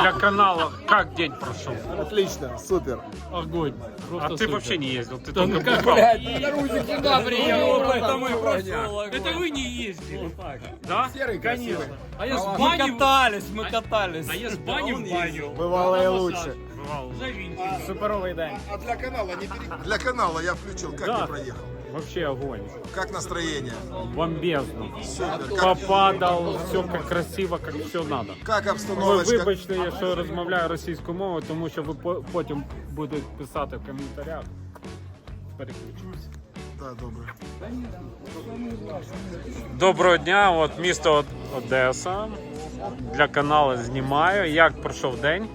для канала. Как день прошел? Отлично, супер. Огонь. А Просто ты супер. вообще не ездил, ты Да ну только как, бухал. блядь, Да, приехал, это мы прошел Это вы не ездили. Да? Серый, Конечно. А я с Мы бани... катались, мы катались. А я с бани в баню. Бывало и лучше. Бывал. Завинчик. Суперовый день. А для канала не Для канала я включил. Как ты проехал? Вообще огонь. Как настроение? Бомбезно. Супер. Как, Попадал, все как красиво, как все надо. как Ви обстановочка? вибачте, що розмовляю російською мовою, тому що ви по- потім будете писати в коментарях. Переключимося. Да, добре. Доброго дня, от місто Од- Одеса. Для каналу знімаю. Як пройшов день?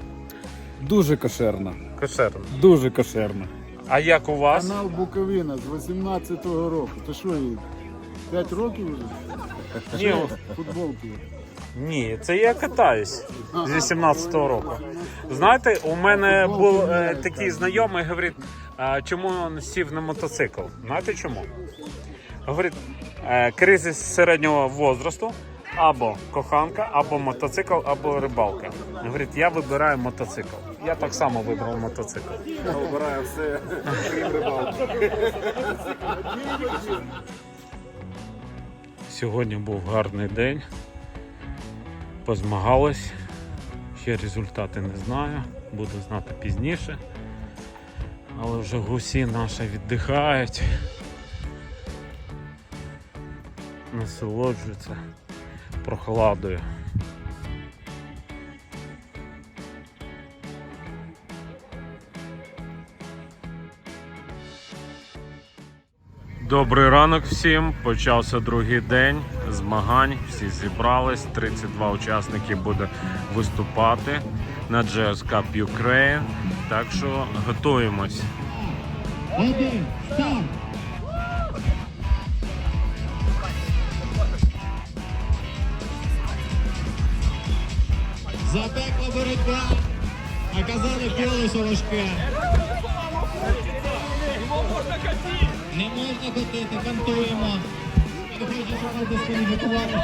Дуже кошерно. Кошерно. Дуже кошерно. А як у вас? Канал Буковина з 18-го року. Ти що, їй, 5 років вже? Ні, Футболки. ні, це я катаюсь з 18-го року. Знаєте, у мене був е, такий знайомий, говорить, а, чому він сів на мотоцикл? Знаєте чому? Говорить, е, кризис середнього возрасту, або коханка, або мотоцикл, або рибалка. Говорить, я вибираю мотоцикл. Я так само вибрав мотоцикл. Убираю все, крім рибалки. Сьогодні був гарний день. Позмагались. Ще результати не знаю. Буду знати пізніше. Але вже гусі наші віддихають. Насолоджуються прохладою. Добрий ранок всім. Почався другий день змагань. Всі зібрались. 32 учасники буде виступати на GS Cup Ukraine. Так що готуємось. Запекла боротьба. Оказали колесо важке. Не можна ходити, кантуємо. Хочу, щоб ви дискваліфікували.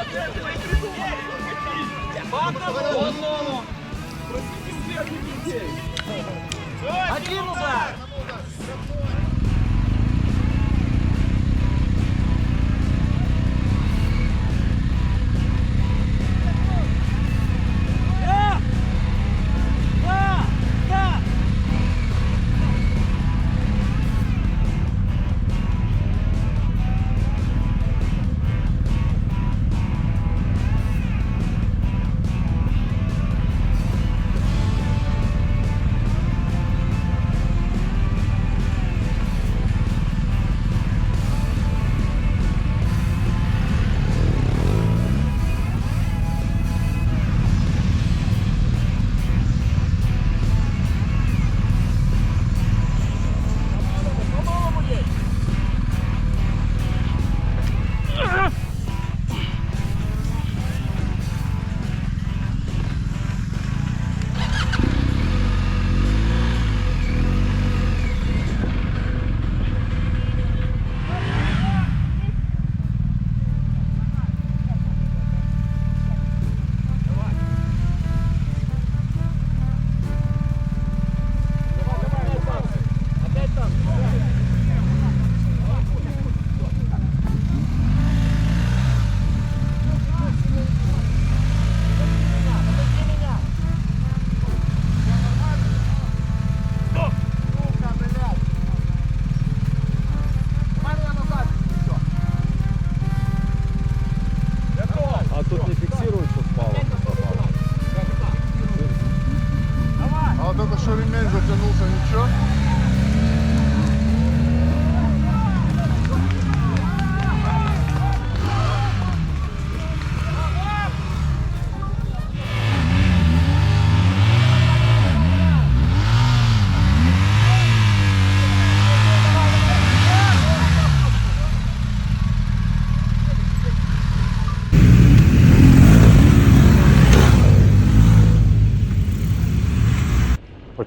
А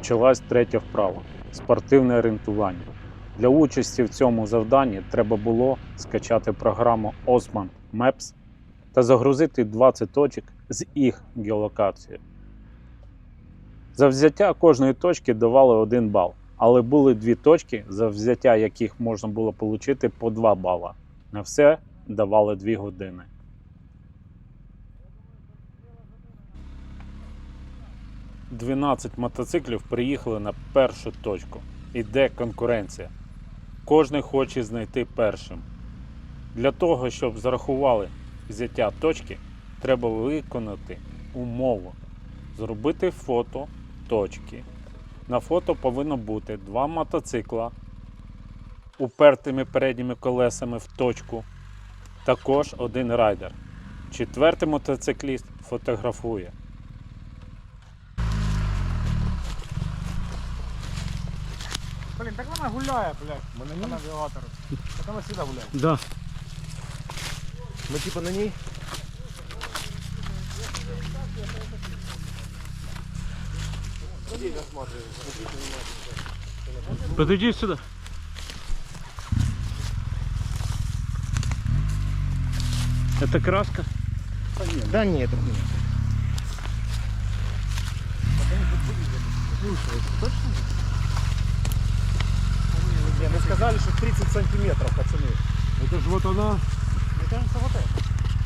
Почалась третя вправа спортивне орієнтування. Для участі в цьому завданні треба було скачати програму Osman Maps та загрузити 20 точок з їх геолокацією. За взяття кожної точки давали 1 бал, але були дві точки, за взяття яких можна було отримати по 2 бала. На все давали 2 години. Дванадцять мотоциклів приїхали на першу точку. Іде конкуренція. Кожен хоче знайти першим. Для того, щоб зарахували взяття точки, треба виконати умову. Зробити фото точки. На фото повинно бути два мотоцикла упертими передніми колесами в точку. Також один райдер. Четвертий мотоцикліст фотографує. Блін, так вона гуляє, блядь. Ми на ній навігатор. Так вона завжди гуляє. Да. Ми типа на ній? Подойди сюда. Это краска? Да ні, так ні. Не, 30 сантиметров, пацаны. Это ж вот она. Мне кажется, вот это.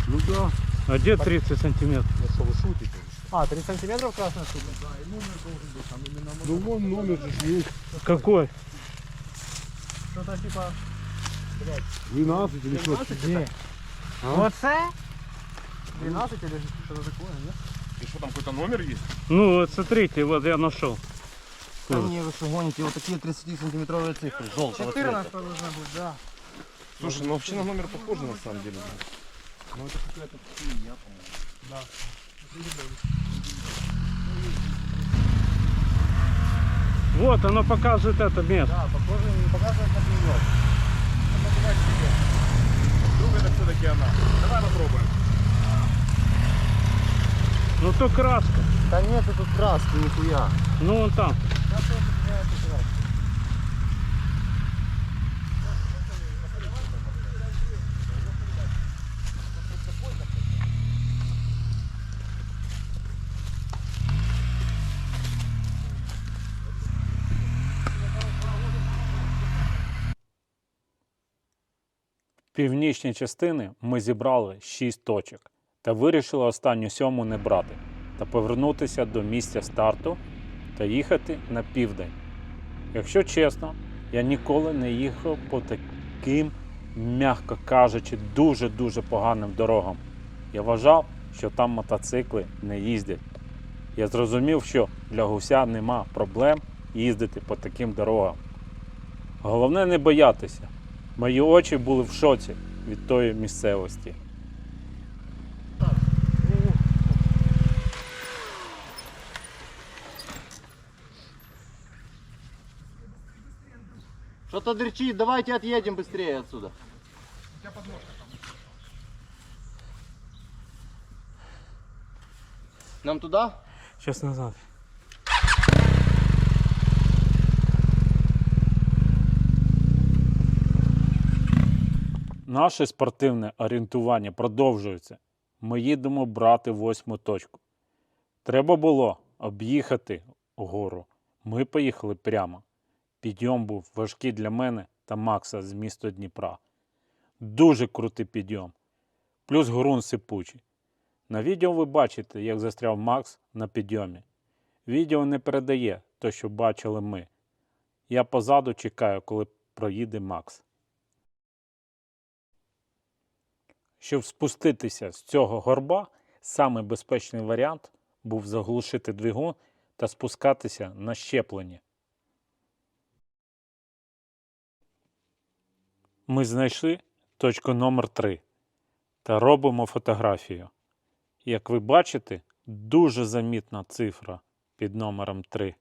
Ну да. А где 30 сантиметров? Ну что, вы шутите? А, 30 сантиметров красная штука? Ну вон номер же есть. Какой? Что-то типа... 12 или что? 12? Не. Вот это? 12 или что-то такое, нет? И что там какой-то номер есть? Ну вот смотрите, вот я нашел. Да не, вы что гоните, вот такие 30-сантиметровые цифры, желтого 14 должна быть, да. Слушай, ну вообще на номер похоже на самом деле. Вот, оно показывает это место. Да, похоже, не показывает на Нью-Йорк. Вдруг это все-таки она. Давай попробуем. Ну то краска. Да нет, тут краски, нихуя. Ну вон там. Північні частини ми зібрали 6 точок та вирішили останню сьому не брати та повернутися до місця старту та їхати на південь. Якщо чесно, я ніколи не їхав по таким, м'яко кажучи, дуже-дуже поганим дорогам. Я вважав, що там мотоцикли не їздять. Я зрозумів, що для гуся нема проблем їздити по таким дорогам. Головне не боятися. Мої очі були в шоці від тої місцевості. Что-то дырчит, давайте отъедем быстрее отсюда. Нам туда? Сейчас назад. Наше спортивне орієнтування продовжується. Ми їдемо брати восьму точку. Треба було об'їхати гору. Ми поїхали прямо. Підйом був важкий для мене та Макса з міста Дніпра. Дуже крутий підйом. Плюс ґрунт сипучий. На відео ви бачите, як застряв Макс на підйомі. Відео не передає те, що бачили ми. Я позаду чекаю, коли проїде Макс. Щоб спуститися з цього горба, самий безпечний варіант був заглушити двигун та спускатися на щепленні. Ми знайшли точку номер 3 та робимо фотографію. Як ви бачите, дуже замітна цифра під номером 3.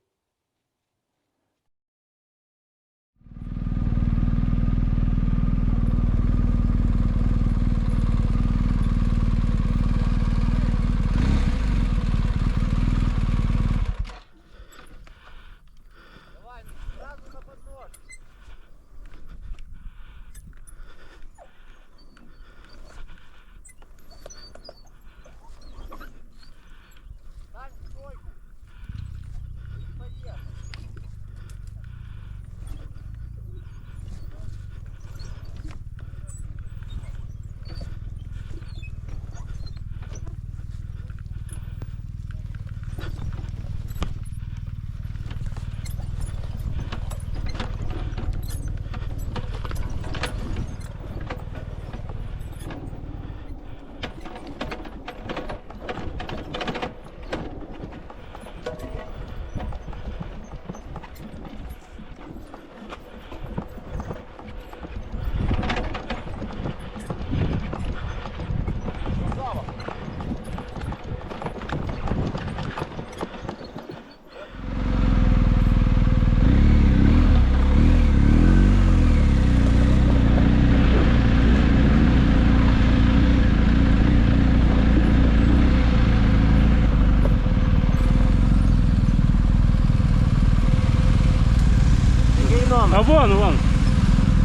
А вон, вон.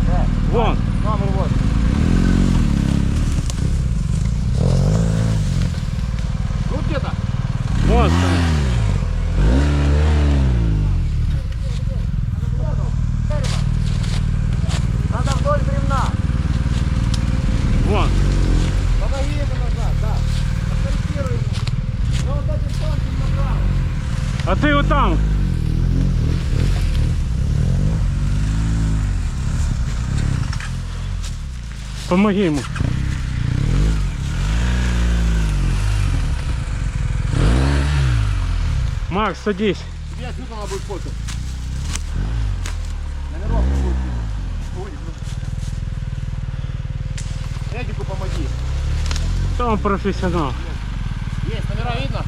Да. Вон. Номер 8. Тут где-то? Вот. Надо вдоль бревна. Вон. Помоги ему назад, да. Авторитируй ему. Но вот этим танком направо. А ты вот там. Помоги йому. Макс, садись. Тебе отсюда надо будет фото. Номеров будет. Эдику помоги. Там професіонал. Есть, номера видно?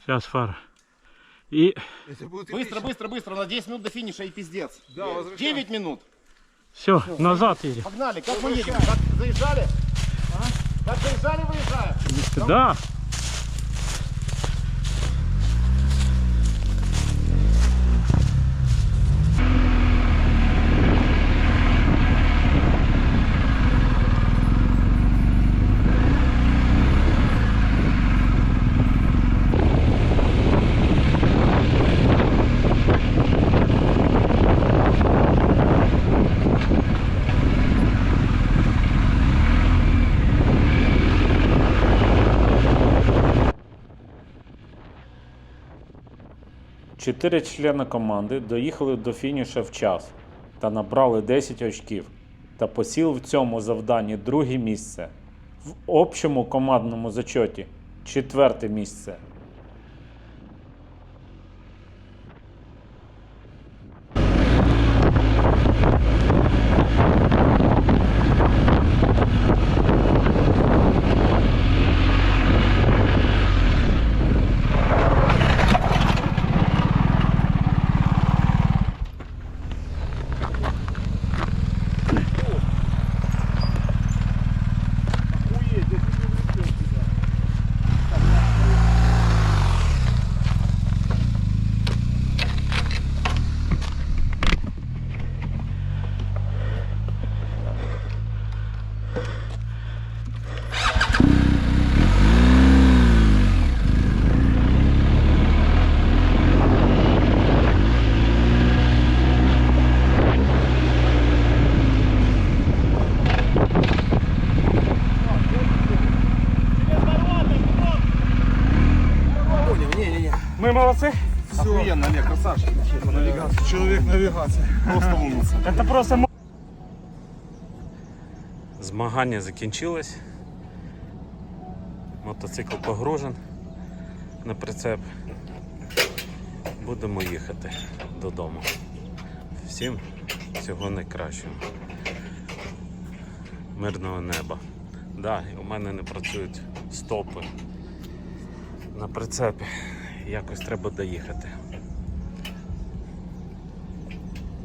Сейчас фара. І Быстро, быстро, быстро. На 10 минут до финиша и пиздец. Да, 9 минут. Все, назад едем. Погнали. Как мы едем? Как заезжали? А? Как заезжали, выезжаем? Да. Чотири члени команди доїхали до фініша в час та набрали 10 очків та посіли в цьому завданні друге місце. В общому командному зачоті четверте місце. Красавчик. Человек навигации. Просто умница. Це просто Змагання закінчились. Мотоцикл погружен на прицеп. Будемо їхати додому. Всім всього найкращого. Мирного неба. Да, у мене не працюють стопи на прицепі. Якось треба доїхати.